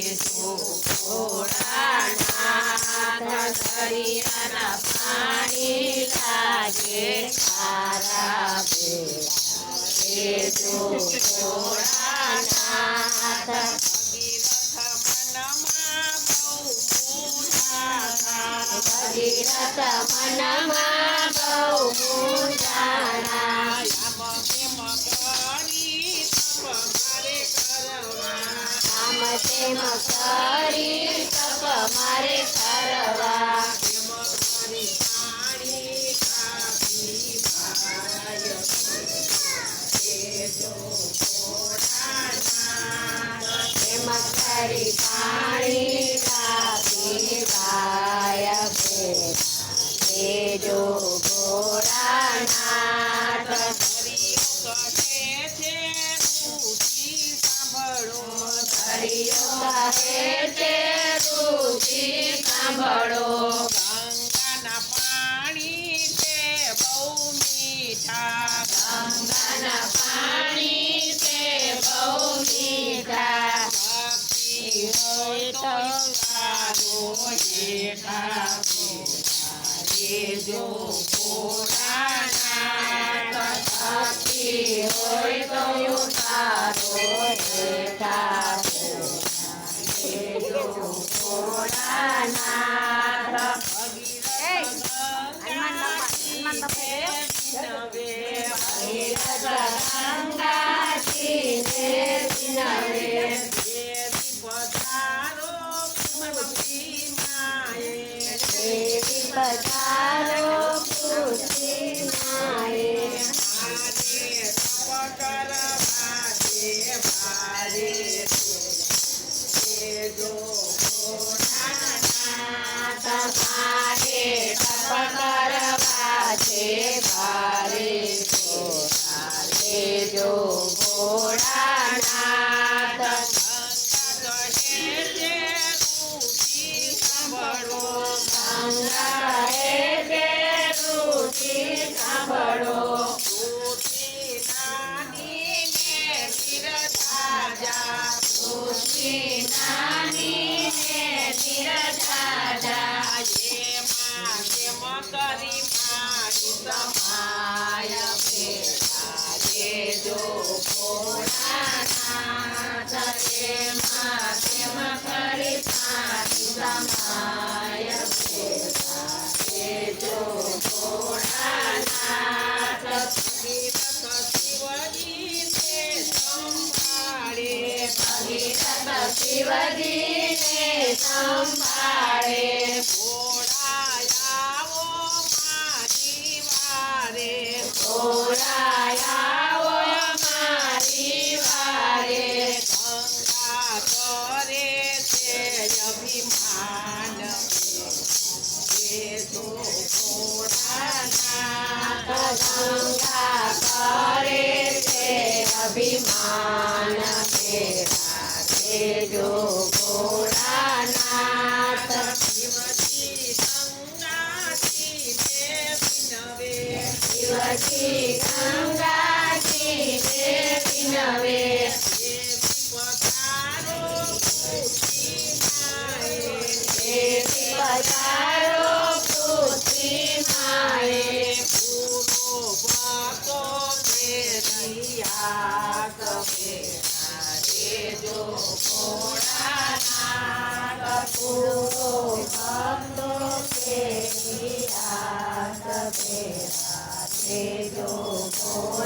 જો ભોળાનાથ દરિયાના પાણી લાગે ખારા બેડા જો ભોળાનાથ ભગીરથ મનમાં બહુ મૂંઝાણા કરી તપ મારે એમ કરી પાણી કાપી વાય ભેજો ઘોડાનાથ ગંગાના પાણી તે બહુ મીઠા ભક્તિ હોય તો સારો રે જો ભોળાનાથ ભક્તિ હોય તો તારો હેઠા ભેજો ભોળાનાથ તમારે તપ કરવા છે ભારે ભોળારે જો ભોળાનાથ કરી પાણી સમાય ભેગા રે જો ભોળાનાથ ભગીરથ શિવજીને સંભાળે ગંગા કરે છે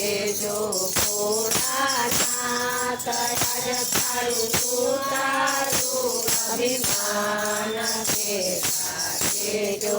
કરીને રસે છે તારું આજ તારું અભિમાન છે જો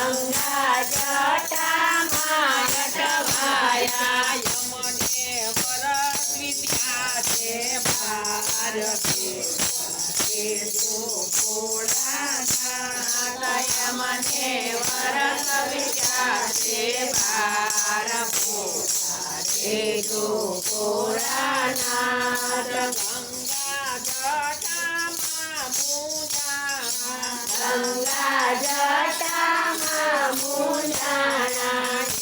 શિવજીએ જટામાં ઢાંકી ગંગા જટામાં જટવાયા નાથય મને વરસ વિચારે ભાર પોતારે જો ભોળાનાથ ગંગા જટામાં મુંજાણા એમને નીકળવા નથી પાડું એ જો ભોળાનાથ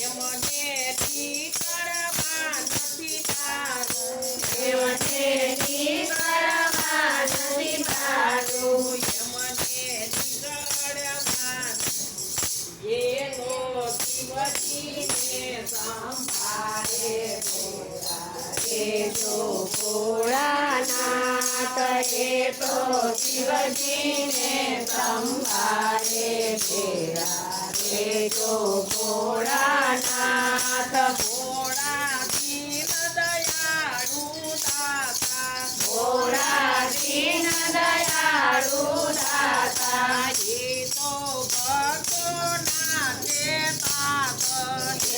એ તો શિવજીને સંભાળે ફેરા રે જો ભોળાનાથ ભોળા દીન દયાળુ દાતા.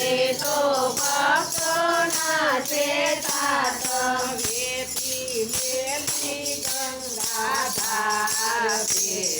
એ તો ભક્તો નાચે તાત ગંગાધાર ફેરા રે જો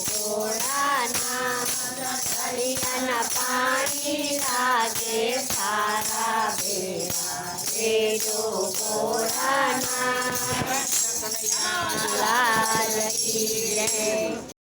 ભોળાનાથ દરિયાના પાણી લાગે સારા ભેરા રે જો ભોળાનાથ લાલ જય